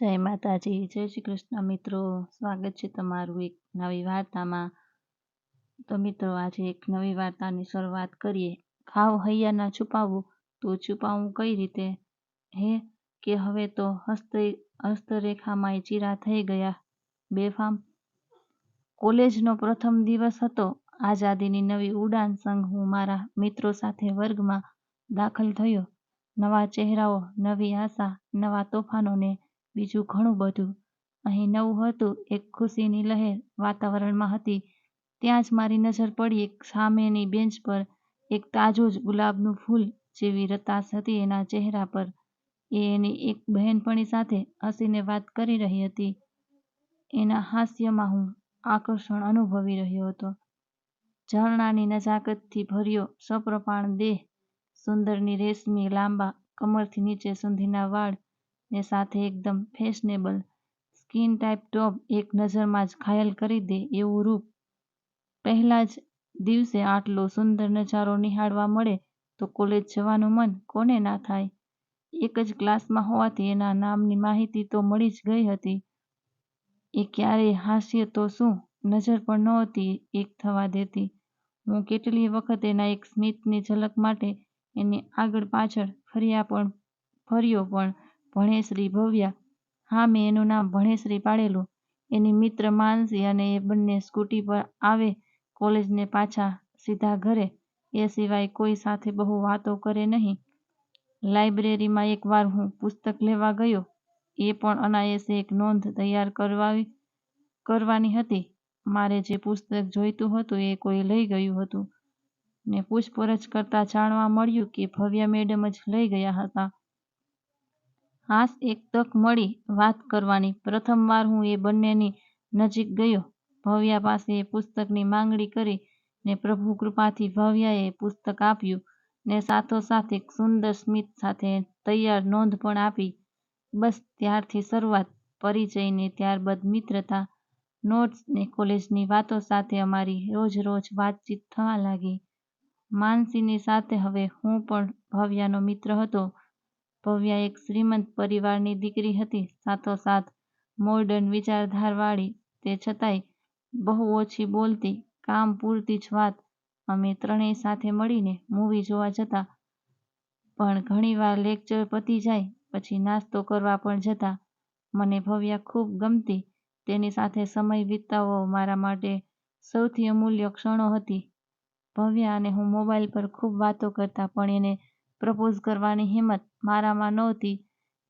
જય માતાજી, જય શ્રી કૃષ્ણ. મિત્રો, સ્વાગત છે તમારું એક નવી વાર્તામાં. તો મિત્રો, આજે એક નવી વાર્તાની શરૂઆત કરીએ. ખાવ હૈયા ના છુપાવવું તો છુપાવવું કઈ રીતે? હે, કે હવે તો હસ્ત, હસ્તરેખામાં ચીરા થઈ ગયા. બેફામ. કોલેજનો પ્રથમ દિવસ હતો. આઝાદીની નવી ઉડાન સંઘ હું મારા મિત્રો સાથે વર્ગમાં દાખલ થયો. નવા ચહેરાઓ, નવી આશા, નવા તોફાનો ને બીજું ઘણું બધું. અહીં નવું હતું, એક ખુશીની લહેર વાતાવરણમાં હતી. ત્યાં જ મારી નજર પડી એક સામેની બેન્ચ પર, એક તાજું જ ગુલાબનું ફૂલ જેવી રતાશ હતી એના ચહેરા પર. એ એની એક બહેનપણી સાથે હસીને વાત કરી રહી હતી. એના હાસ્યમાં હું આકર્ષણ અનુભવી રહ્યો હતો. ઝરણાની નજાકતથી ભર્યો સપ્રપાણ દેહ, સુંદરની રેશમી લાંબા કમરથી નીચે સુધીના વાળ ને સાથે એકદમ ફેશનેબલ સ્કિન ટાઈપ ટોપ એક નજરમાં જ ઘાયલ કરી દે એવું રૂપ. પહેલા જ દિવસે આટલો સુંદર નજારો નિહાળવા મળે તો કોલેજ જવાનું મન કોને ના થાય. એક જ ક્લાસમાં હોવાથી એના નામની માહિતી તો મળી જ ગઈ હતી. એ ક્યારેય હાસ્ય તો શું? નજર પણ નહોતી એક થવા દેતી. હું કેટલીય વખત એના એક સ્મિતની ઝલક માટે એની આગળ પાછળ ફર્યા પણ, ફર્યો પણ. ભણેશ્રી ભવ્યા. હા, મેં એનું નામ ભણેશ્રી પાડેલું. એની મિત્ર માનસી અને એ બંને સ્કૂટી પર આવે, કોલેજને પાછા સીધા ઘરે. એ સિવાય કોઈ સાથે બહુ વાતો કરે નહીં. લાઇબ્રેરીમાં એકવાર હું પુસ્તક લેવા ગયો. એ પણ અનાયાસે એક નોંધ તૈયાર કરવાવી, કરવાની હતી. મારે જે પુસ્તક જોઈતું હતું એ કોઈ લઈ ગયું હતું. ને પૂછપરછ કરતાં જાણવા મળ્યું કે ભવ્યા મેડમ જ લઈ ગયા હતા. હાશ એક તક મળી વાત કરવાની. પ્રથમવાર હું એ બંનેની નજીક ગયો. ભવ્યા પાસે પુસ્તકની માંગણી કરી ને પ્રભુ કૃપાથી ભવ્યાએ પુસ્તક આપ્યું ને સાથોસાથ એક સુંદર સ્મિત સાથે તૈયાર નોંધ પણ આપી. બસ ત્યારથી શરૂઆત પરિચય ને ત્યારબાદ મિત્રતા, નોટ્સ ને કોલેજની વાતો સાથે અમારી રોજ રોજ વાતચીત થવા લાગી. માનસીની સાથે હવે હું પણ ભવ્યાનો મિત્ર હતો. ભવ્યા એક શ્રીમંત પરિવારની દીકરી હતી. સાથોસાથ મોર્ડન વિચારધારાવાળી, તે છતાંય બહુ ઓછી બોલતી, કામ પૂરતી જ વાત. અમે ત્રણેય સાથે મળીને મૂવી જોવા જતા. પણ ઘણીવાર લેક્ચર પતી જાય, પછી નાસ્તો કરવા પણ જતા. મને ભવ્યા ખૂબ ગમતી. તેની સાથે સમય વિતાવવો મારા માટે સૌથી અમૂલ્ય ક્ષણો હતી. ભવ્યા અને હું મોબાઈલ પર ખૂબ વાતો કરતા, પણ એને પ્રપોઝ કરવાની હિંમત મારામાં નહોતી.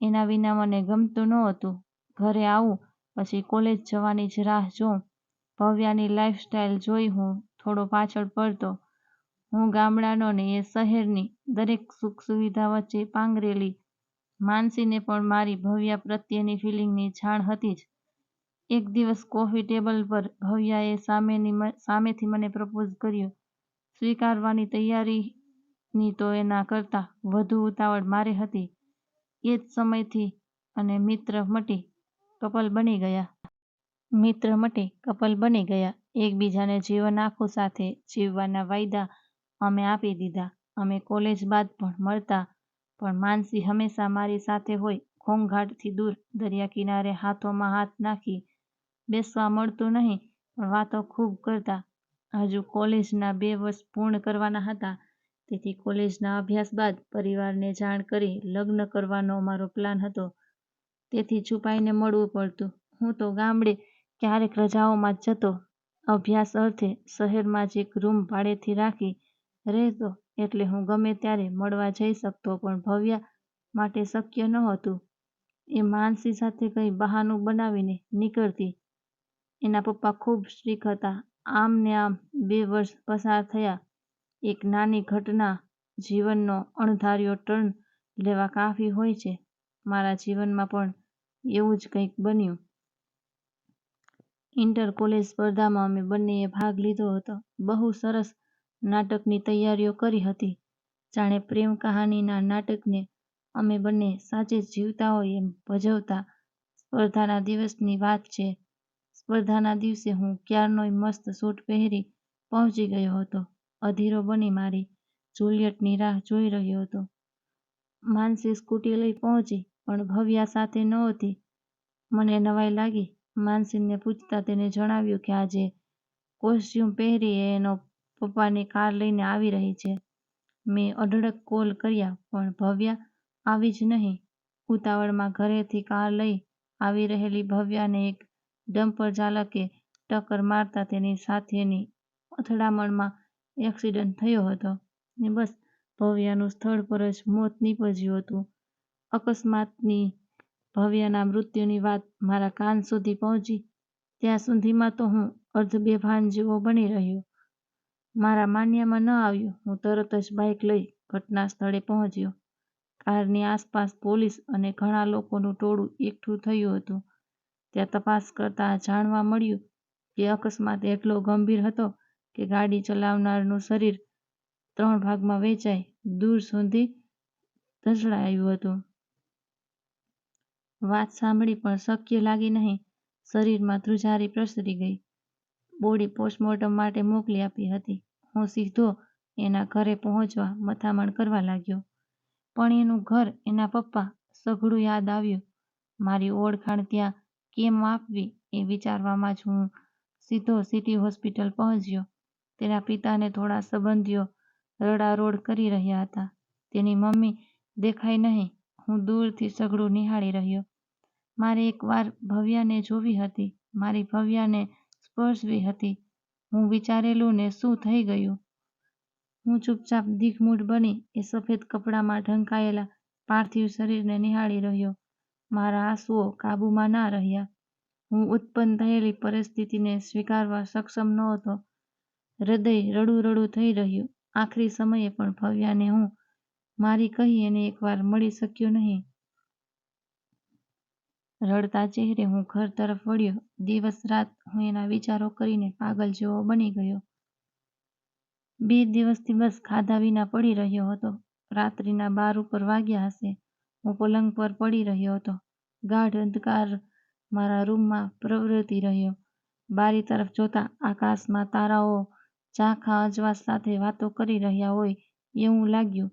એના વિના મને ગમતું નહોતું ઘરે આવું, પછી કોલેજ જવાની જ રાહ જોઉં. ભવ્યાની લાઈફસ્ટાઈલ જોઈ હું થોડો પાછળ પડતો. હું ગામડાનો ને એ શહેરની દરેક સુખ સુવિધા વચ્ચે પાંગરેલી. માનસીને પણ મારી ભવ્યા પ્રત્યેની ફિલિંગની જાણ હતી જ. એક દિવસ કોફી ટેબલ પર ભવ્યાએ સામેની સામેથી મને પ્રપોઝ કર્યો. સ્વીકારવાની તૈયારીની તો એના કરતાં વધુ ઉતાવળ મારી હતી. એ જ સમયથી અને મિત્ર મટી કપલ બની ગયા. મિત્ર મટી કપલ બની ગયા. એકબીજાને જીવન આખું સાથે જીવવાના વાયદા અમે આપી દીધા. અમે કોલેજ બાદ પણ મળતા, પણ માનસી હંમેશા મારી સાથે હોય. ઘોંઘાટથી દૂર, દરિયા કિનારે હાથોમાં હાથ નાખી બેસવા મળતું નહીં, પણ વાતો ખૂબ કરતા. હજુ કોલેજના બે વર્ષ પૂર્ણ કરવાના હતા. તેથી કોલેજના અભ્યાસ બાદ પરિવારને જાણ કરી લગ્ન કરવાનો અમારો પ્લાન હતો. તેથી છુપાઈને મળવું પડતું. હું તો ગામડે ક્યારેક રજાઓમાં જ જતો. અભ્યાસ અર્થે શહેરમાં જ એક રૂમ ભાડેથી રાખી રહેતો એટલે હું ગમે ત્યારે મળવા જઈ શકતો, પણ ભવ્યા માટે શક્ય નહોતું. એ માનસી સાથે કંઈ બહાનું બનાવીને નીકળતી. એના પપ્પા ખૂબ સ્ટ્રીક હતા. આમ ને આમ બે વર્ષ પસાર થયા. એક નાની ઘટના જીવનનો અણધાર્યો ટર્ન લેવા કાફી હોય છે. મારા જીવનમાં પણ એવું જ કંઈક બન્યું. ઇન્ટર કોલેજ સ્પર્ધામાં અમે બંનેએ ભાગ લીધો હતો. બહુ સરસ નાટકની તૈયારીઓ કરી હતી. જાણે પ્રેમ કહાનીના નાટકને અમે બંને સાચે જીવતા હોય એમ ભજવતા સ્પર્ધાના દિવસની વાત છે. સ્પર્ધાના દિવસે હું ક્યારનોય મસ્ત સૂટ પહેરી પહોંચી ગયો હતો. અધીરો બની મારી જુલિયટની રાહ જોઈ રહ્યો હતો માનસી સ્કૂટી લઈ પહોંચી, પણ ભવ્યા સાથે નહોતી મને નવાઈ લાગી. માનસીને પૂછતા તેને જણાવ્યું કે આજે કોસ્ચ્યુમ પહેરી એનો પપ્પાની કાર લઈને આવી રહી છે. મેં અઢળક કોલ કર્યા, પણ ભવ્યા આવી જ નહીં. ઉતાવળમાં ઘરેથી કાર લઈ આવી રહેલી ભવ્યાને એક ડમ્પર ચાલકે ટક્કર મારતા તેની સાથેની અથડામણમાં એક્સિડન્ટ થયો હતો ને બસ ભવ્યાનું સ્થળ પર જ મોત નીપજ્યું હતું. અકસ્માતની ભવ્યાના મૃત્યુની વાત મારા કાન સુધી પહોંચી ત્યાં સુધીમાં તો હું અર્ધ બેભાન જેવો બની રહ્યો. મારા માન્યામાં ન આવ્યું. હું તરત જ બાઇક લઈ ઘટના સ્થળે પહોંચ્યો. કારની આસપાસ પોલીસ અને ઘણા લોકોનું ટોળું એકઠું થયું હતું. ત્યાં તપાસ કરતાં જાણવા મળ્યું કે અકસ્માત એટલો ગંભીર હતો કે ગાડી ચલાવનારનું શરીર ત્રણ ભાગમાં વહેંચાઈ દૂર સુધી ધસડાયું હતું. વાત સાંભળી પણ શક્ય લાગી નહીં. શરીરમાં ધ્રુજારી પ્રસરી ગઈ. બોડી પોસ્ટમોર્ટમ માટે મોકલી આપી હતી. હું સીધો એના ઘરે પહોંચવા મથામણ કરવા લાગ્યો. પણ એનું ઘર, એના પપ્પા સઘળું યાદ આવ્યું. મારી ઓળખાણ ત્યાં કેમ આપવી એ વિચારવામાં જ હું સીધો સિટી હોસ્પિટલ પહોંચ્યો. તેના પિતાને થોડા સંબંધીઓ રડારોડ કરી રહ્યા હતા. તેની મમ્મી દેખાઈ નહીં. હું દૂરથી સઘળું નિહાળી રહ્યો. મારે એકવાર ભવ્યાને જોવી હતી. મારી ભવ્યાને સ્પર્શવી હતી. હું વિચારેલું ને શું થઈ ગયું? હું ચૂપચાપ દિગ્મૂઢ બની, એ સફેદ કપડાંમાં ઢંકાયેલા પાર્થિવ શરીરને નિહાળી રહ્યો. મારા આંસુઓ કાબૂમાં ના રહ્યા. હું ઉત્પન્ન થયેલી પરિસ્થિતિને સ્વીકારવા સક્ષમ નહોતો. હૃદય રડું-રડું થઈ રહ્યું. આખરી સમયે પણ ભવ્યાને હું મારી કહી એને એકવાર મળી શક્યો નહીં. રડતા ચહેરે હું ઘર તરફ વળ્યો. દિવસ-રાત હું એના વિચારો કરીને પાગલ જેવો બની ગયો. બે દિવસથી બસ ખાધા વિના પડી રહ્યો હતો. રાત્રિના બાર ઉપર વાગ્યા હશે. હું પલંગ પર પડી રહ્યો હતો. ગાઢ અંધકાર મારા રૂમમાં પ્રવૃત્તિ રહ્યો. બારી તરફ જોતા આકાશમાં તારાઓ ઝાંખા અજવાસ સાથે વાતો કરી રહ્યા હોય એવું લાગ્યું.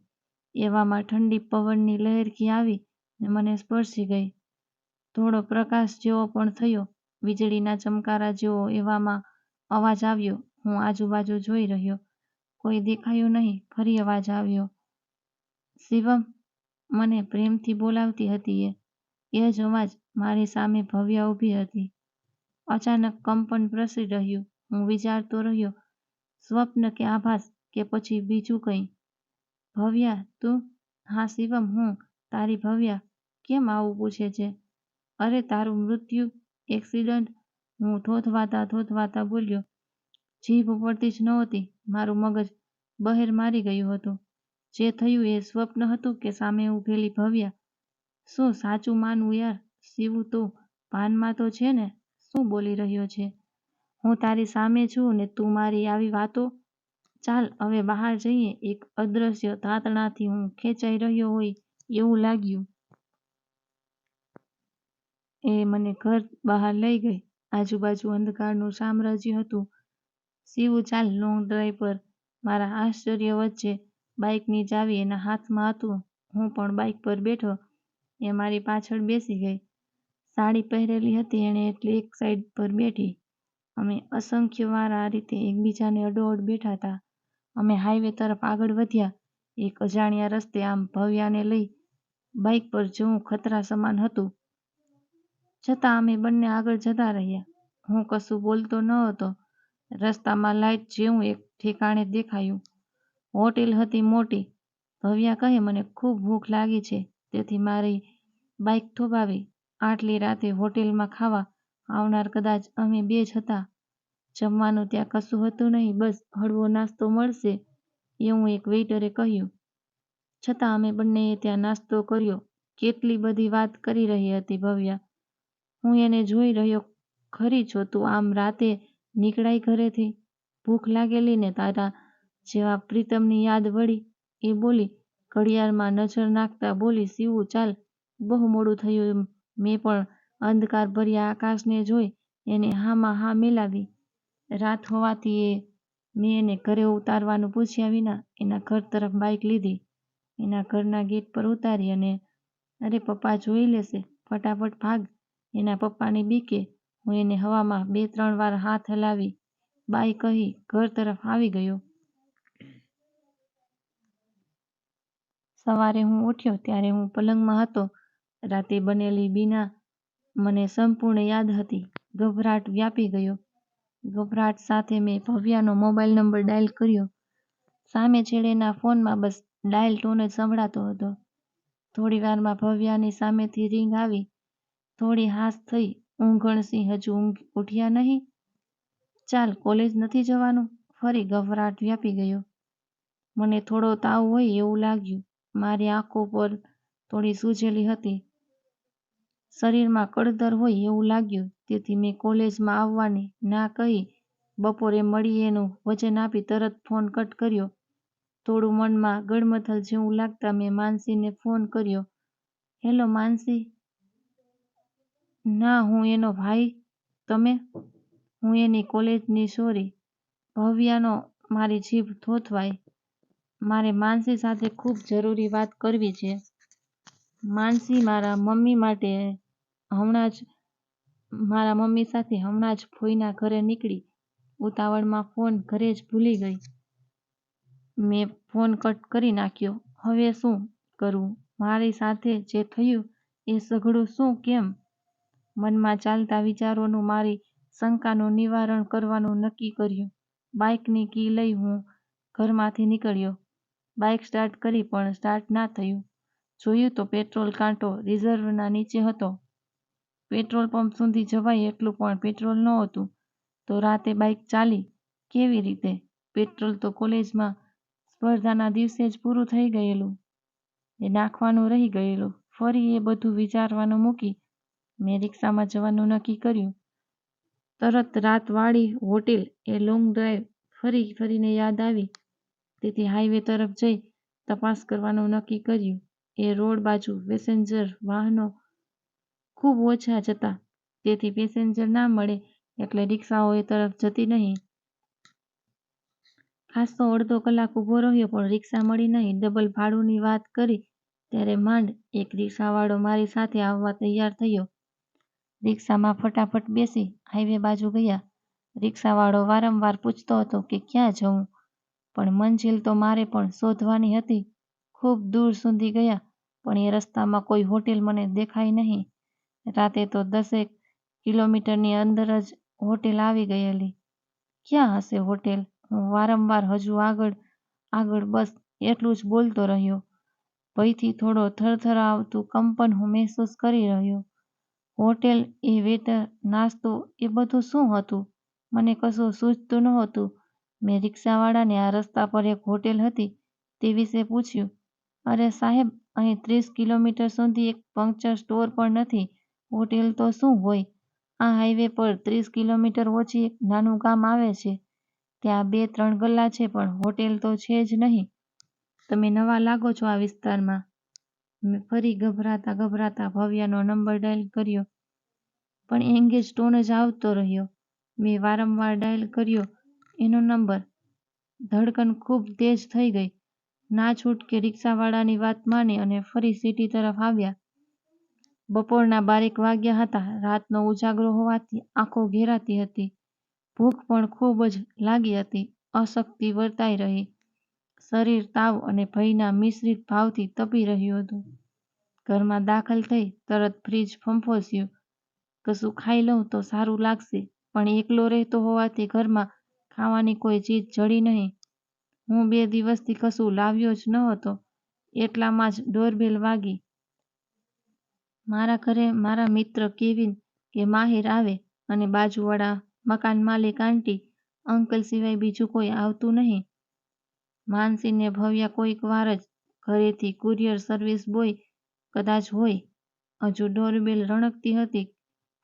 એવામાં ઠંડી પવનની લહેરખી આવી ને મને સ્પર્શી ગઈ. થોડો પ્રકાશ જેવો પણ થયો. વીજળીના ચમકારા જેવો એવામાં અવાજ આવ્યો. હું આજુબાજુ જોઈ રહ્યો. કોઈ દેખાયું નહીં. ફરી અવાજ આવ્યો. શિવમ! મને પ્રેમથી બોલાવતી હતી એ. એ જ અવાજ. મારી સામે ભવ્યા ઊભી હતી. અચાનક કંપન પ્રસરી રહ્યું. હું વિચારતો રહ્યો સ્વપ્ન કે આભાસ કે પછી બીજું કંઈ? ભવ્યા, તું? હા, શિવમ, હું તારી ભવ્યા. કેમ આવું પૂછે છે? અરે, તારું મૃત્યુ? એક્સિડન્ટ? હું થોથવાતા થોથવાતા બોલ્યો. જીભ ઉપડતી જ નહોતી. મારું મગજ બહેર મારી ગયું હતું. જે થયું એ સ્વપ્ન હતું કે સામે ઊભેલી ભવ્યા? શું સાચું માનવું યાર? શિવું તું ભાનમાં તો છે ને? શું બોલી રહ્યો છે? હું તારી સામે છું ને તું મારી આવી વાતો? ચાલ, હવે બહાર જઈએ. એક અદૃશ્ય તાતણાથી હું ખેંચાઈ રહ્યો હોય એવું લાગ્યું. એ મને ઘર બહાર લઈ ગઈ. આજુબાજુ અંધકારનું સામ્રાજ્ય હતું. શિવું ચાલ લોંગ ડ્રાઈવ પર. મારા આશ્ચર્ય વચ્ચે બાઇકની ચાવી એના હાથમાં હતું. હું પણ બાઇક પર બેઠો. એ મારી પાછળ બેસી ગઈ. સાડી પહેરેલી હતી, એણે એટલે એક સાઈડ પર બેઠી. અમે અસંખ્ય વાર આ રીતે એકબીજાને અડોઅડ બેઠા હતા. અમે હાઈવે તરફ આગળ વધ્યા. એક અજાણ્યા રસ્તે આમ ભવ્યાને લઈ બાઇક પર જવું ખતરા સમાન હતું. છતાં અમે બંને આગળ જતા રહ્યા. હું કશું બોલતો નહોતો. રસ્તામાં લાઈટ જેવું એક ઠેકાણે દેખાયું. હોટેલ હતી મોટી. ભવ્યા કહે, મને ખૂબ ભૂખ લાગી છે તેથી મારી બાઇક થોભાવી. આટલી રાતે હોટેલમાં ખાવા આવનાર કદાચ અમે બે જ હતા. જમવાનું ત્યાં કશું હતું નહીં, બસ હળવો નાસ્તો મળશે એવું એક વેઇટરે કહ્યું. છતાં અમે બંનેએ ત્યાં નાસ્તો કર્યો. કેટલી બધી વાત કરી રહી હતી ભવ્યા. હું એને જોઈ રહ્યો ખરી છો, તું આમ રાતે નીકળાય ઘરેથી? ભૂખ લાગેલી ને તારા જેવા પ્રીતમની યાદ વળી. એ બોલી. ઘડિયાળમાં નજર નાખતા બોલી સીવું ચાલ બહુ મોડું થયું મેં પણ અંધકારભર્યા આકાશને જોઈ એને હામાં હા મિલાવી. રાત હોવાથી એ મેં એને ઘરે ઉતારવાનું પૂછ્યા વિના એના ઘર તરફ બાઈક લીધી. એના ઘરના ગેટ પર ઉતારી અને, અરે પપ્પા જોઈ લેશે. ફટાફટ ભાગ એના પપ્પાની બીકે હું એને હવામાં બે ત્રણ વાર હાથ હલાવી બાય કહી ઘર તરફ આવી ગયો. સવારે હું ઉઠ્યો ત્યારે હું પલંગમાં હતો. રાતે બનેલી બીના મને સંપૂર્ણ યાદ હતી. ગભરાટ વ્યાપી ગયો. ગભરાટ સાથે મેં ભવ્યાનો મોબાઈલ નંબર ડાયલ કર્યો. સામે છેડેના ફોનમાં બસ ડાયલ ટોન જ સંભળાતો હતો. થોડીવારમાં ભવ્યાની સામેથી રિંગ આવી. થોડી હાશ થઈ "ઊંઘણસિંહ હજુ ઉઠ્યા નહીં? ચાલ, કોલેજ નથી જવાનું? ફરી ગભરાટ વ્યાપી ગયો. મને થોડો તાવ હોય એવું લાગ્યું. મારી આંખો પર થોડી સૂજેલી હતી. શરીરમાં કળતર હોય એવું લાગ્યું તેથી મેં કોલેજમાં આવવાની ના કહી બપોરે મળીએનું વચન આપી તરત ફોન કટ કર્યો. થોડું મનમાં ગડમથલ જેવું લાગતા મેં માનસીને ફોન કર્યો. હેલો માનસી. ના, હું એનો ભાઈ. તમે? હું એની કોલેજની સોરી. ભવ્યાનો મારી જીભ થોથવાય મારે માનસી સાથે ખૂબ જરૂરી વાત કરવી છે. માનસી મારા મમ્મી માટે હમણાં જ મારા મમ્મી સાથે હમણાં જ ફોઈના ઘરે નીકળી. ઉતાવળમાં ફોન ઘરે જ ભૂલી ગઈ. મેં ફોન કટ કરી નાખ્યો. હવે શું કરવું? મારી સાથે જે થયું એ સઘળું શું કેમ? મનમાં ચાલતા વિચારોનું મારી શંકાનું નિવારણ કરવાનું નક્કી કર્યું. બાઇકની કી લઈ હું ઘરમાંથી નીકળ્યો. બાઇક સ્ટાર્ટ કરી પણ સ્ટાર્ટ ના થયું. જોયું તો પેટ્રોલ કાંટો રિઝર્વના નીચે હતો. પેટ્રોલ પંપ સુધી જવાય એટલું પણ પેટ્રોલ નહોતું. તો રાતે બાઈક ચાલી કેવી રીતે? પેટ્રોલ તો કોલેજમાં સ્પર્ધાના દિવસે જ પૂરું થઈ ગયેલું. એ નાખવાનું રહી ગયેલું. ફરી એ બધું વિચારવાનું મૂકી મેં રિક્ષામાં જવાનું નક્કી કર્યું. તરત રાતવાળી હોટેલ એ લોંગ ડ્રાઈવ ફરી ફરીને યાદ આવી તેથી હાઈવે તરફ જઈ તપાસ કરવાનું નક્કી કર્યું. એ રોડ બાજુ પેસેન્જર વાહનો ખૂબ ઓછા જતા તેથી પેસેન્જર ના મળે એટલે રિક્ષાઓ એ તરફ જતી નહીં. ખાસ તો અડધો કલાક ઊભો રહ્યો પણ રિક્ષા મળી નહીં. ડબલ ભાડુંની વાત કરી ત્યારે માંડ એક રિક્ષાવાળો મારી સાથે આવવા તૈયાર થયો. રિક્ષામાં ફટાફટ બેસી હાઈવે બાજુ ગયા. રિક્ષાવાળો વારંવાર પૂછતો હતો કે ક્યાં જવું? પણ મંજિલ તો મારે પણ શોધવાની હતી. ખૂબ દૂર સુધી ગયા, પણ એ રસ્તામાં કોઈ હોટેલ મને દેખાઈ નહીં. રાતે તો દસેક કિલોમીટરની અંદર જ હોટેલ આવી ગયેલી. ક્યાં હશે હોટેલ? હું વારંવાર હજુ આગળ આગળ બસ એટલું જ બોલતો રહ્યો. ભયથી થોડો થરથરાવતું કંપન હું મહેસૂસ કરી રહ્યો. હોટેલ એ વેટર, નાસ્તો એ બધું શું હતું? મને કશું સૂઝતું નહોતું. મેં રિક્ષાવાળાને આ રસ્તા પર એક હોટેલ હતી તે વિશે પૂછ્યું. અરે સાહેબ, અહીં ત્રીસ કિલોમીટર સુધી એક પંક્ચર સ્ટોર પણ નથી. હોટેલ તો શું હોય? આ હાઈવે પર ત્રીસ કિલોમીટર ઓછી એક નાનું ગામ આવે છે. ત્યાં બે ત્રણ ગલ્લા છે, પણ હોટેલ તો છે જ નહીં. તમે નવા લાગો છો આ વિસ્તારમાં. મેં ફરી ગભરાતા ગભરાતા ભવ્યાનો નંબર ડાયલ કર્યો પણ એંગેજ ટોન જ આવતો રહ્યો. મેં વારંવાર ડાયલ કર્યો એનો નંબર. ધડકન ખૂબ તેજ થઈ ગઈ. ના છૂટકે રિક્ષાવાળાની વાત માની અને ફરી સિટી તરફ આવ્યા. બપોરના બારેક વાગ્યા હતા. રાતનો ઉજાગરો હોવાથી આંખો ઘેરાતી હતી. ભૂખ પણ ખૂબ જ લાગી હતી. અશક્તિ વર્તાઈ રહી. શરીર તાવ અને ભયના મિશ્રિત ભાવથી તપી રહ્યું હતું. ઘરમાં દાખલ થઈ તરત ફ્રિજ ફંફોસ્યું. કશું ખાઈ લઉં તો સારું લાગશે, પણ એકલો રહેતો હોવાથી ઘરમાં ખાવાની કોઈ ચીજ જડી નહીં. હું બે દિવસથી કશું લાવ્યો જ ન હતો એટલામાં જ ડોરબેલ વાગી. મારા ઘરે મારા મિત્ર કેવિન કે માહિર આવે અને બાજુવાળા મકાન માલિક આંટી, અંકલ સિવાય બીજું કોઈ આવતું નહીં. માનસીને ભવ્યા કોઈક વાર જ ઘરેથી કુરિયર સર્વિસ બોય કદાચ હોય. હજુ ડોરબેલ રણકતી હતી.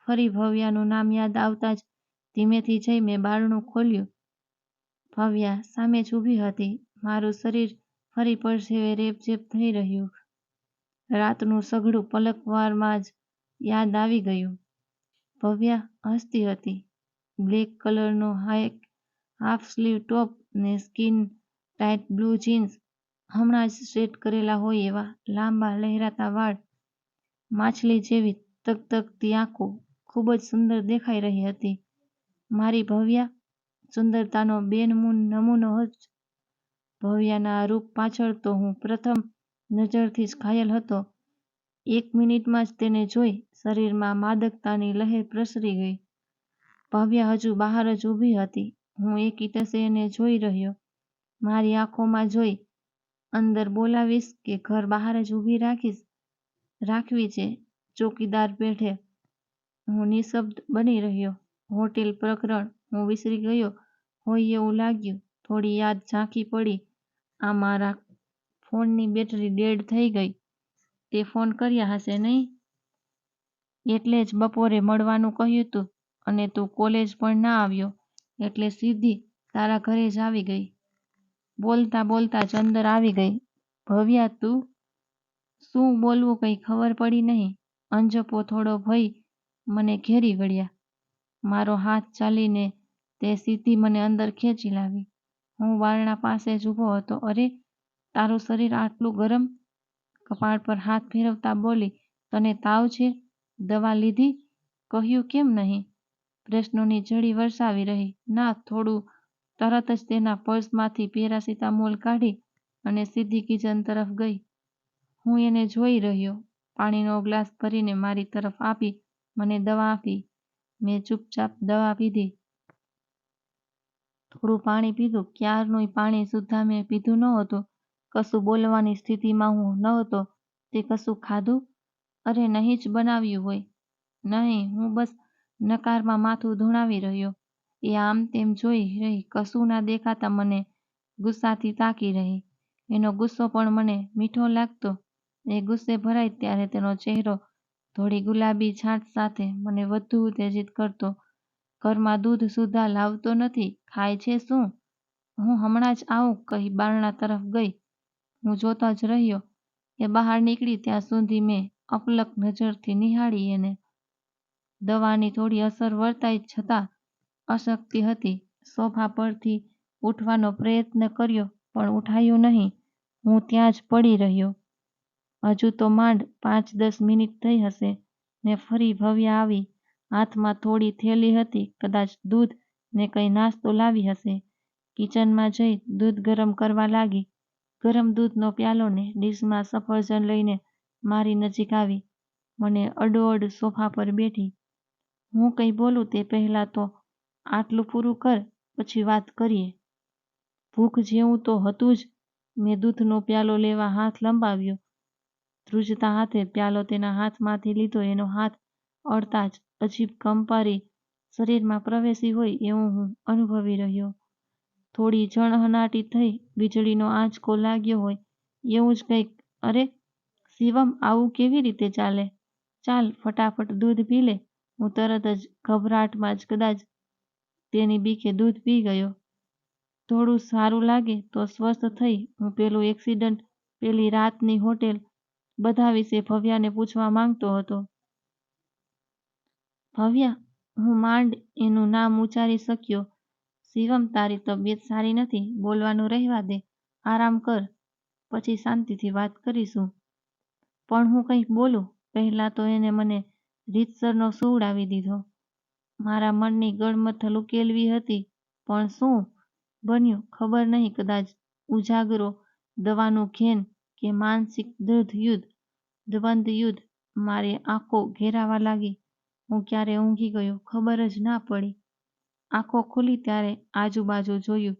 ફરી ભવ્યાનું નામ યાદ આવતા જ ધીમેથી જઈ મેં બારણું ખોલ્યું. ભવ્યા સામે જ ઊભી હતી. મારું શરીર ફરી પરસેવે રેબઝેબ થઈ રહ્યું. રાતનું સઘળું પલકવારમાં જ યાદ આવી ગયું. ભવ્યા હસતી હતી. બ્લેક કલરનો હાઈક, હાફ સ્લીવ ટોપ ને સ્કિન ટાઈટ બ્લુ જીન્સ. હમણાં જ સેટ કરેલા હોય એવા લાંબા લહેરાતા વાળ. માછલી જેવી તકતકતી આંખો ખૂબ જ સુંદર દેખાઈ રહી હતી. મારી ભવ્યા સુંદરતાનો બેનમૂન નમૂનો જ. ભવ્યાના રૂપ પાછળ તો હું પ્રથમ નજરથી જ ઘાયલ હતો. એક મિનિટમાં જ તેને જોઈ શરીરમાં માદકતાની લહેર પ્રસરી ગઈ. ભવ્યા હજુ બહાર જ ઊભી હતી. હું એકટસે એને જોઈ રહ્યો. મારી આંખોમાં જોઈ અંદર બોલાવીશ કે ઘર બહાર જ ઊભી રાખીશ? રાખવી છે, ચોકીદાર પેઠે. હું નિશબ્દ બની રહ્યો. હોટેલ પ્રકરણ હું વિસરી ગયો હોય એવું લાગ્યું. થોડી યાદ ઝાંખી પડી. આ મારા ફોનની બેટરી ડેડ થઈ ગઈ. તે ફોન કર્યા હશે નહીં? એટલે જ બપોરે મળવાનું કહ્યું તું અને તું કોલેજ પણ ના આવ્યો એટલે સીધી તારા ઘરે જ આવી ગઈ. બોલતા બોલતા જ અંદર આવી ગઈ. ભવ્યા તું? શું બોલવું કંઈ ખબર પડી નહીં. અંજપો થોડો ભય મને ઘેરી વળ્યા. મારો હાથ ચાલીને તે સીધી મને અંદર ખેંચી લાવી. હું બારણા પાસે જ ઊભો હતો. અરે, તારું શરીર આટલું ગરમ? કપાળ પર હાથ ફેરવતા બોલી. તને તાવ છે? દવા લીધી? કહ્યું કેમ નહીં? પ્રશ્નોની જડી વરસાવી રહી. ના, થોડું તરત જ તેના પર્સમાંથી પેરાસિટામોલ કાઢી અને સીધી કિચન તરફ ગઈ. હું એને જોઈ રહ્યો. પાણીનો ગ્લાસ ભરીને મારી તરફ આપી, મને દવા આપી. મેં ચૂપચાપ દવા પીધી. થોડું પાણી પીધું. ક્યારનુંય પાણી સુદ્ધાં મેં પીધું નહોતું. કશું બોલવાની સ્થિતિમાં હું નહોતો. તે કશું ખાધું? અરે, નહીં જ બનાવ્યું હોય. નહીં. હું બસ નકારમાં માથું ધુણાવી રહ્યો. એ આમ તેમ જોઈ રહી, કશું ના દેખાતા મને ગુસ્સાથી તાકી રહી. એનો ગુસ્સો પણ મને મીઠો લાગતો. એ ગુસ્સે ભરાય ત્યારે તેનો ચહેરો થોડી ગુલાબી છાંટ સાથે મને વધુ ઉત્તેજિત કરતો. ઘરમાં દૂધ સુધા લાવતો નથી. ખાય છે શું? હું હમણાં જ આવું, કહી બારણા તરફ ગઈ. હું જોતો જ રહ્યો. એ બહાર નીકળી ત્યાં સુધી મેં અપલક નજરથી નિહાળી એને. દવાની થોડી અસર વર્તાઈ છતાં અશક્તિ હતી. સોફા પરથી ઉઠવાનો પ્રયત્ન કર્યો પણ ઉઠાયું નહીં. હું ત્યાં જ પડી રહ્યો. હજુ તો માંડ પાંચ દસ મિનિટ થઈ હશે ને ફરી ભવ્યા આવી. હાથમાં થોડી થેલી હતી કદાચ દૂધ ને કંઈ નાસ્તો લાવી હશે. કિચનમાં જઈ દૂધ ગરમ કરવા લાગી. ગરમ દૂધનો પ્યાલો ને ડીશમાં સફરજન લઈને મારી નજીક આવી. મને અડોઅડ સોફા પર બેઠી. હું કંઈ બોલું તે પહેલાં તો આટલું પૂરું કર, પછી વાત કરીએ. ભૂખ જેવું તો હતું જ. મેં દૂધનો પ્યાલો લેવા હાથ લંબાવ્યો. ધ્રુજતા હાથે પ્યાલો તેના હાથમાંથી લીધો એનો હાથ અડતા જ અજીબ કંપારી શરીરમાં પ્રવેશી હોય એવું હું અનુભવી રહ્યો. થોડી ઝણહનાટી થઈ વીજળીનો આંચકો લાગ્યો હોય એવું જ કંઈક. અરે, શિવમ આવું કેવી રીતે ચાલે? ચાલ ફટાફટ દૂધ પી લે. હું તરત જ ગભરાટમાં જ કદાચ તેની બીકે દૂધ પી ગયો. થોડું સારું લાગે તો સ્વસ્થ થઈ હું પેલું એક્સિડન્ટ પેલી રાતની હોટેલ બધા વિશે ભવ્યાને પૂછવા માંગતો હતો. ભવ્યા? હું માંડ એનું નામ ઉચ્ચારી શક્યો. શિવમ તારી તબિયત સારી નથી. બોલવાનું રહેવા દે. આરામ કર. પછી શાંતિથી વાત કરીશું. પણ હું કંઈક બોલું પહેલાં તો એને મને રીતસરનો સુવડાવી દીધો. મારા મનની ગળમથલ ઉકેલવી હતી પણ શું બન્યું ખબર નહીં કદાચ ઉજાગરો, દવાનું ઘેન કે માનસિક દ્વંદ્વયુદ્ધ. દ્વંદ્વયુદ્ધ. મારી આંખો ઘેરાવા લાગી. હું ક્યારે ઊંઘી ગયો ખબર જ ના પડી. આંખો ખુલી ત્યારે આજુબાજુ જોયું.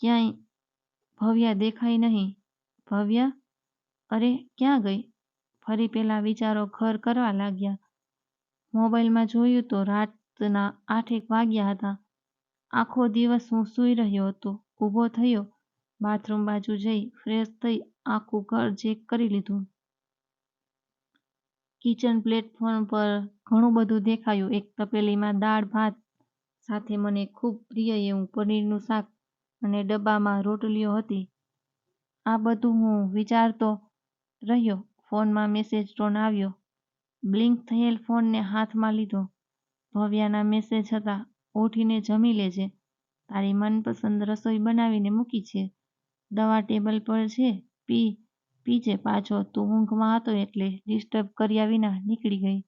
ક્યાંય ભવ્યા દેખાઈ નહીં. ભવ્યા? અરે, ક્યાં ગઈ? ફરી પેલા વિચારો ઘર કરવા લાગ્યા. મોબાઈલમાં જોયું તો રાતના આઠેક વાગ્યા હતા. આખો દિવસ હું સૂઈ રહ્યો હતો. ઊભો થયો. બાથરૂમ બાજુ જઈ ફ્રેશ થઈ આખું ઘર ચેક કરી લીધું. કિચન પ્લેટફોર્મ પર ઘણું બધું દેખાયું. એક તપેલીમાં દાળ ભાત સાથે મને ખૂબ પ્રિય એવું પનીરનું શાક અને ડબ્બામાં રોટલીઓ હતી. આ બધું હું વિચારતો રહ્યો. ફોનમાં મેસેજ ટોન આવ્યો. બ્લિંક થયેલ ફોનને હાથમાં લીધો. ભવ્યાના મેસેજ હતા. ઉઠીને જમી લેજે. તારી મનપસંદ રસોઈ બનાવીને મૂકી છે. દવા ટેબલ પર છે પી પીજે પાછો તું ઊંઘમાં હતો એટલે ડિસ્ટર્બ કર્યા વિના નીકળી ગઈ.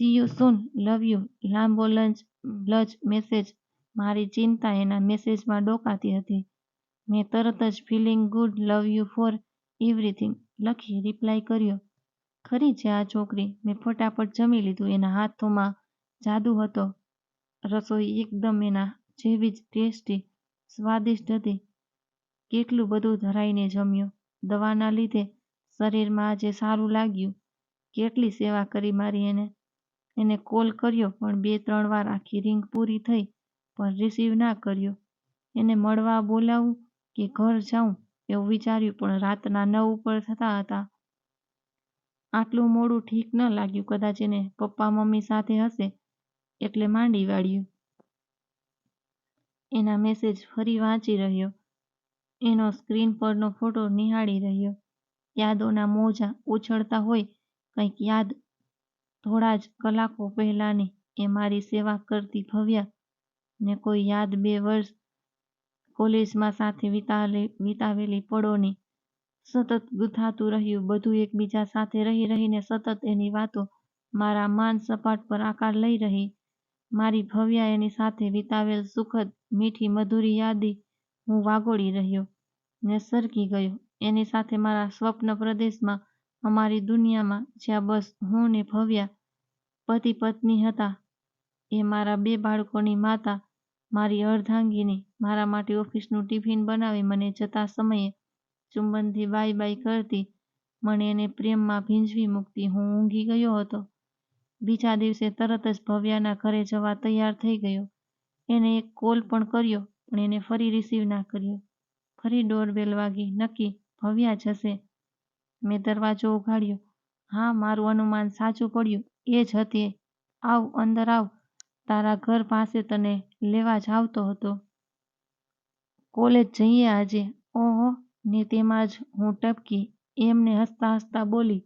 See you soon love you લાંબો લંચ લજ મેસેજ મારી ચિંતા એના મેસેજમાં ડોકાતી હતી. મેં તરત જ feeling good love you for everything લખી રિપ્લાય કર્યો. ખરી છે આ છોકરી. મેં ફટાફટ જમી લીધું. એના હાથોમાં જાદુ હતો. રસોઈ એકદમ એના જેવી જ ટેસ્ટી, સ્વાદિષ્ટ હતી. કેટલું બધું ધરાઈને જમ્યો. દવાના લીધે શરીરમાં આજે સારું લાગ્યું. કેટલી સેવા કરી મારી એને. એને કોલ કર્યો, પણ બે, ત્રણ વાર આખી રિંગ પૂરી થઈ, પણ રિસીવ ના કર્યો. એને મળવા બોલાવું કે ઘર જાઉં એવું વિચાર્યું, પણ રાતના નવ ઉપર થતા હતા. આટલું મોડું ઠીક ન લાગ્યું, કદાચ એને પપ્પા, મમ્મી સાથે હશે, એટલે માંડી વાળ્યું. એના મેસેજ ફરી વાંચી રહ્યો. એનો સ્ક્રીન પરનો ફોટો નિહાળી રહ્યો. યાદોના મોજા ઉછળતા હોય, કંઈક યાદ થોડા જ કલાકો પહેલાની એ મારી સેવા કરતી ભવ્યા ને કોઈ યાદ બે વર્ષ કોલેજમાં સાથે વિતાવેલી પળોની સતત ગૂંથાતું રહ્યું. બધું એકબીજા સાથે રહી, રહીને સતત એની વાતો મારા માન સપાટ પર આકાર લઈ રહી. મારી ભવ્યા એની સાથે વિતાવેલ સુખદ, મીઠી, મધુરી યાદી હું વાગોળી રહ્યો ને સરકી ગયો. એની સાથે મારા સ્વપ્ન પ્રદેશમાં, અમારી દુનિયામાં જ્યાં બસ હું ને ભવ્યા પતિ પત્ની હતા. એ મારા બે બાળકોની માતા, મારી અર્ધાંગીની, મારા માટે ઓફિસનું ટિફિન બનાવી મને જતા સમયે ચુંબનથી બાય બાય કરતી મને એને પ્રેમમાં ભીંજવી મૂકતી હું ઊંઘી ગયો હતો. બીજા દિવસે તરત જ ભવ્યાના ઘરે જવા તૈયાર થઈ ગયો. એને એક કોલ પણ કર્યો, પણ એને ફરી રિસીવ ના કર્યો. ફરી ડોરબેલ વાગી. નક્કી, ભવ્યા જશે. મેં દરવાજો ઉઘાડ્યો. હા, મારું અનુમાન સાચું પડ્યું. એ જ હતી. આવ, અંદર આવ. તારા ઘર પાસે તને લેવા જ આવતો હતો. કોલેજ જઈએ આજે. ઓહો, ને તેમાં જ હું ટપકી. એમને હસતા હસતા બોલી,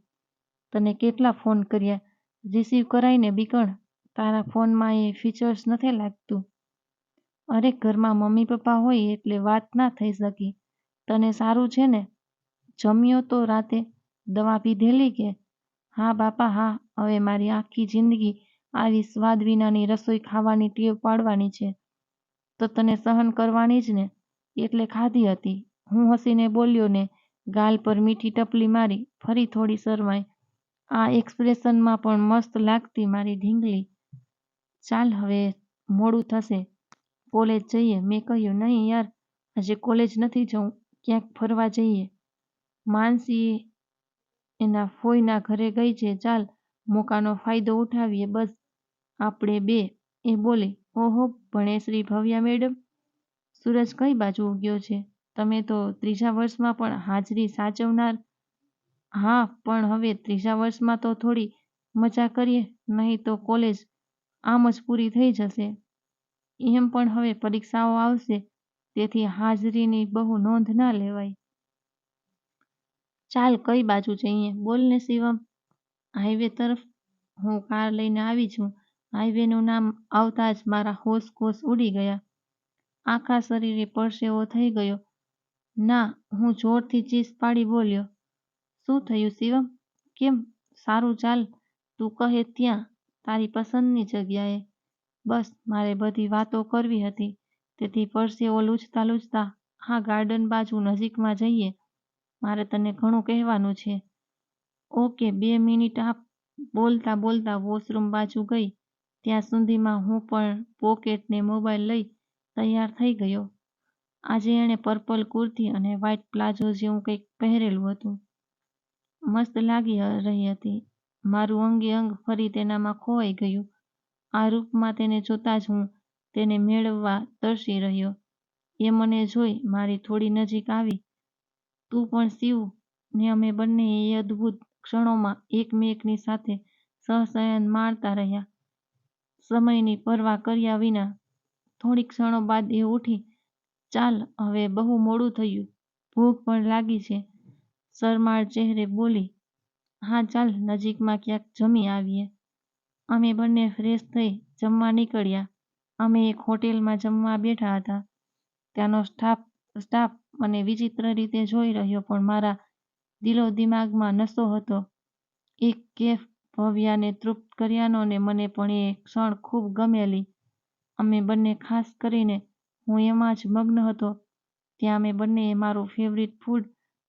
તને કેટલા ફોન કર્યા? રિસીવ કરાઈને બીકણ. તારા ફોનમાં એ ફીચર્સ નથી લાગતું. અરે, ઘરમાં મમ્મી પપ્પા હોય એટલે વાત ના થઈ શકી. તને સારું છે ને? જમ્યો તો રાતે દવા પીધેલી કે? હા, બાપા, હા. હવે મારી આખી જિંદગી આવી સ્વાદ વિનાની રસોઈ ખાવાની ટેવ પાડવાની છે. તો તને સહન કરવાની જ ને? એટલે ખાધી હતી. હું હસીને બોલ્યો ને ગાલ પર મીઠી ટપલી મારી, ફરી થોડી શરમાઈ. આ એક્સપ્રેશનમાં પણ મસ્ત લાગતી મારી ઢીંગલી. ચાલ હવે, મોડું થશે. કોલેજ જઈએ. મેં કહ્યું, નહીં યાર, આજે કોલેજ નથી જવું. ક્યાંક ફરવા જઈએ. માનસી એના ફોઈના ઘરે ગઈ છે. ચાલ મોકાનો ફાયદો ઉઠાવીએ, બસ. આપણે બે. એ બોલી, ઓહો ભણેશ્રી ભવ્યા મેડમ. સૂરજ કઈ બાજુ ઉગ્યો છે? તમે તો ત્રીજા વર્ષમાં પણ હાજરી સાચવનાર. હા, પણ હવે ત્રીજા વર્ષમાં તો થોડી મજા કરીએ, નહીં તો કોલેજ આમ જ પૂરી થઈ જશે. એમ પણ હવે પરીક્ષાઓ આવશે, તેથી હાજરીની બહુ નોંધ ના લેવાય. ચાલ, કઈ બાજુ જઈએ? બોલ ને શિવમ. હાઈવે તરફ હું કાર લઈને આવી છું. હાઈવેનું નામ આવતા જ મારા હોશ કોશ ઉડી ગયા. આખા શરીરે પરસેવો થઈ ગયો. ના, હું જોરથી ચીસ પાડી બોલ્યો, શું થયું શિવમ? કેમ? સારું ચાલ. તું કહે ત્યાં, તારી પસંદની જગ્યાએ. બસ, મારે બધી વાતો કરવી હતી. તેથી પરસેવો લૂછતા લૂછતા હા ગાર્ડન બાજુ નજીકમાં જઈએ. મારે તને ઘણું કહેવાનું છે. ઓકે, બે મિનિટ આપ બોલતા બોલતા વોશરૂમ બાજુ ગઈ. ત્યાં સુધીમાં હું પણ પોકેટને મોબાઈલ લઈ તૈયાર થઈ ગયો. આજે એણે પર્પલ કુર્તી અને વ્હાઇટ પ્લાઝો જેવું કંઈક પહેરેલું હતું. મસ્ત લાગી રહી હતી. મારું અંગે અંગ ફરી તેનામાં ખોવાઈ ગયું. આ રૂપમાં તેને જોતા જ હું તેને મેળવવા તરસી રહ્યો. એ મને જોઈ મારી થોડી નજીક આવી. તું પણ શિવ ને અમે બંને એ અદ્ભુત ક્ષણોમાં એકમેકની સાથે સહશયન માણતા રહ્યા. સમયની પરવા કર્યા વિના થોડી ક્ષણો બાદ એ ઉઠી, ચાલ, હવે બહુ મોડું થયું. ભૂખ પણ લાગી છે. શરમાળ ચહેરે બોલી, હા, ચાલ, નજીકમાં ક્યાંક જમી આવીએ. અમે બંને ફ્રેશ થઈ જમવા નીકળ્યા. અમે એક હોટેલમાં જમવા બેઠા હતા. ત્યાંનો સ્ટાફ સ્ટાફ મને વિચિત્ર રીતે જોઈ રહ્યો પણ મારા દિલો દિમાગમાં નશો હતો એક કેફ ભવ્યાને તૃપ્ત કર્યાનો ને મને પણ એ ક્ષણ ખૂબ ગમેલી. અમે બંને ખાસ કરીને હું એમાં જ મગ્ન હતો. ત્યાં અમે બંનેએ મારું ફેવરિટ ફૂડ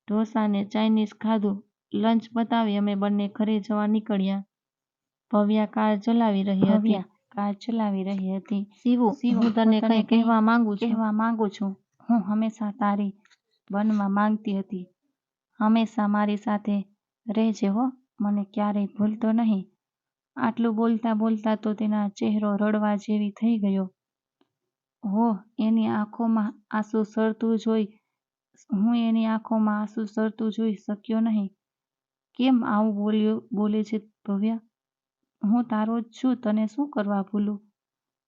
ઢોસા ને ચાઇનીઝ ખાધું. લંચ પતાવી અમે બંને ઘરે જવા નીકળ્યા. ભવ્યા કાર ચલાવી રહી હતી. કાર ચલાવી રહી હતી. શિવુ, હું તને કંઈ કહેવા માંગુ કહેવા માંગુ છું. હું હંમેશા તારી બનવા માંગતી હતી. હંમેશા મારી સાથે રહેજે હો. મને ક્યારેય ભૂલતો નહીં. આટલું બોલતા બોલતા તો તેના ચહેરો રડવા જેવી થઈ ગયો. હો, એની આંખોમાં આંસુ સરતું જોઈ, હું એની આંખોમાં આંસુ સરતું જોઈ શક્યો નહીં. કેમ આવું બોલ્યો, બોલે છે ભવ્યા? હું તારો જ છું, તને શું કરવા ભૂલું?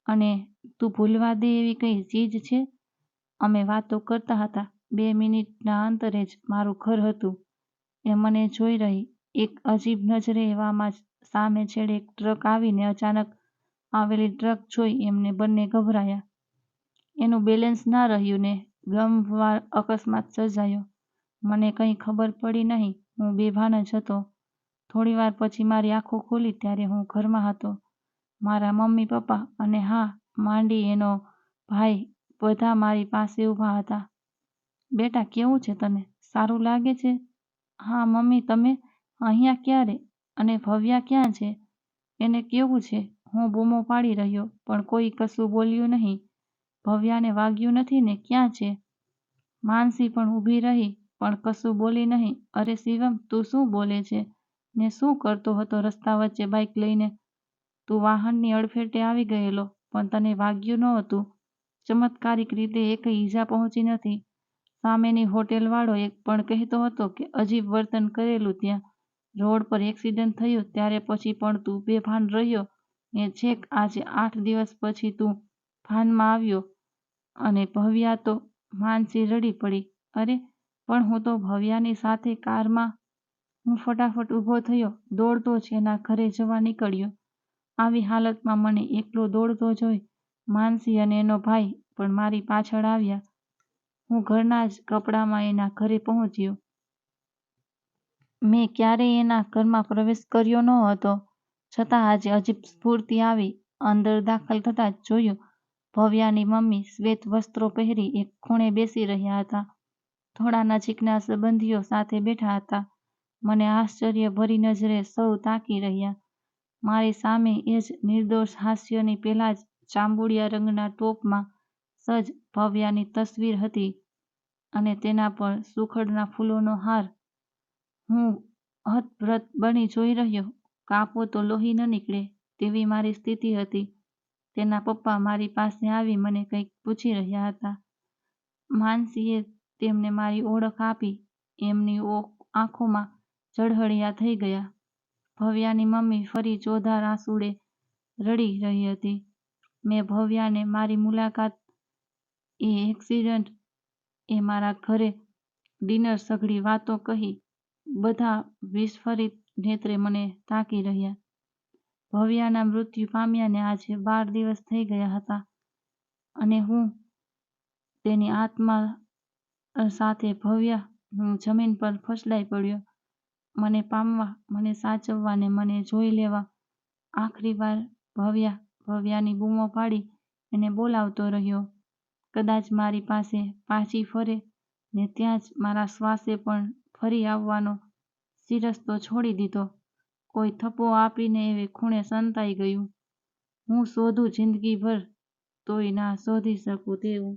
અને તું ભૂલવા દે એવી કઈ ચીજ છે? અમે વાતો કરતા હતા. બે મિનિટના અંતરે જ મારું ઘર હતું. એ મને જોઈ રહી. એક અજીબ નજરે એવામાં જ સામે છેડે એક ટ્રક આવીને અચાનક આવેલી ટ્રક જોઈ એમને બંને ગભરાયા. એનું બેલેન્સ ના રહ્યું ને ગમવાર અકસ્માત સર્જાયો. મને કંઈ ખબર પડી નહીં. હું બેભાન જ હતો. થોડીવાર પછી મારી આંખો ખોલી ત્યારે હું ઘરમાં હતો. મારા મમ્મી પપ્પા અને હા, માંડી એનો ભાઈ બધા મારી પાસે ઊભા હતા. બેટા, કેવું છે તને? સારું લાગે છે? હા, મમ્મી, તમે અહીંયા ક્યારે? અને ભવ્યા ક્યાં છે? એને કેવું છે? હું બૂમો પાડી રહ્યો, પણ કોઈ કશું બોલ્યું નહીં. ભવ્યાને વાગ્યું નથી ને ક્યાં છે? માનસી પણ ઊભી રહી, પણ કશું બોલી નહીં. અરે શિવમ, તું શું બોલે છે ને શું કરતો હતો રસ્તા વચ્ચે બાઇક લઈને? તું વાહનની અડફેટે આવી ગયેલો, પણ તને વાગ્યું નહોતું. ચમત્કારિક રીતે એક ઈજા પહોંચી નથી. સામેની હોટેલવાળો એક પણ કહેતો હતો કે અજીબ વર્તન કરેલું ત્યાં રોડ પર એક્સિડન્ટ થયું, ત્યારે પછી પણ તું બેભાન રહ્યો ને છેક આજે આઠ દિવસ પછી તું ભાનમાં આવ્યો અને ભવ્યા તો માનસી રડી પડી. અરે, પણ હું તો ભવ્યાની સાથે કારમાં હું ફટાફટ ઊભો થયો, દોડતો જ એના ઘરે જવા નીકળ્યો. આવી હાલતમાં મને એકલો દોડતો જોઈ માનસી અને એનો ભાઈ પણ મારી પાછળ આવ્યા. હું ઘરના જ કપડામાં એના ઘરે પહોંચ્યો. મેં ક્યારેય એના ઘરમાં પ્રવેશ કર્યો ન હતો છતાં આજે અજીબ સ્ફૂર્તિ આવી. અંદર દાખલ થતાં જ જોયું, ભવ્યાની મમ્મી શ્વેત વસ્ત્રો પહેરી એક ખૂણે બેસી રહ્યા હતા. થોડા નજીકના સંબંધીઓ સાથે બેઠા હતા. મને આશ્ચર્ય ભરી નજરે સૌ તાકી રહ્યા. મારી સામે એ જ નિર્દોષ હાસ્યની પહેલા જ જાંબુડિયા રંગના ટોપમાં સજ ભવ્યાની તસવીર હતી અને તેના પર સુખડના ફૂલોનો હાર. હું હતપ્રત બની જોઈ રહ્યો. કાપો તો લોહી ન નીકળે તેવી મારી સ્થિતિ હતી. તેના પપ્પા મારી પાસે આવી મને કંઈક પૂછી રહ્યા હતા. માનસીએ તેમને મારી ઓળખ આપી. એમની આંખોમાં ઝળહળિયા થઈ ગયા. ભવ્યાની મમ્મી ફરી ચોધાર આંસુડે રડી રહી હતી. મેં ભવ્યાને મારી મુલાકાત, એ એક્સિડન્ટ, એ મારા ઘરે ડિનર સઘળી વાતો કહી. બધા વિસ્ફરિત નેત્રે મને તાકી રહ્યા. ભવ્યાના મૃત્યુ પામ્યાને આજે બાર દિવસ થઈ ગયા હતા અને હું તેની આત્મા સાથે ભવ્યા હું જમીન પર ફસલાઈ પડ્યો. મને પામવા, મને સાચવવા ને મને જોઈ લેવા. આખરી વાર ભવ્યા ભવ્યાની બૂમો પાડી એને બોલાવતો રહ્યો. કદાચ મારી પાસે પાછી ફરે ને ત્યાં જ મારા શ્વાસે પણ ફરી આવવાનો શિરસ્તો છોડી દીધો. કોઈ થપ્પો આપીને એવે ખૂણે સંતાઈ ગયું. હું શોધું જિંદગીભર તોય ના શોધી શકું તેવું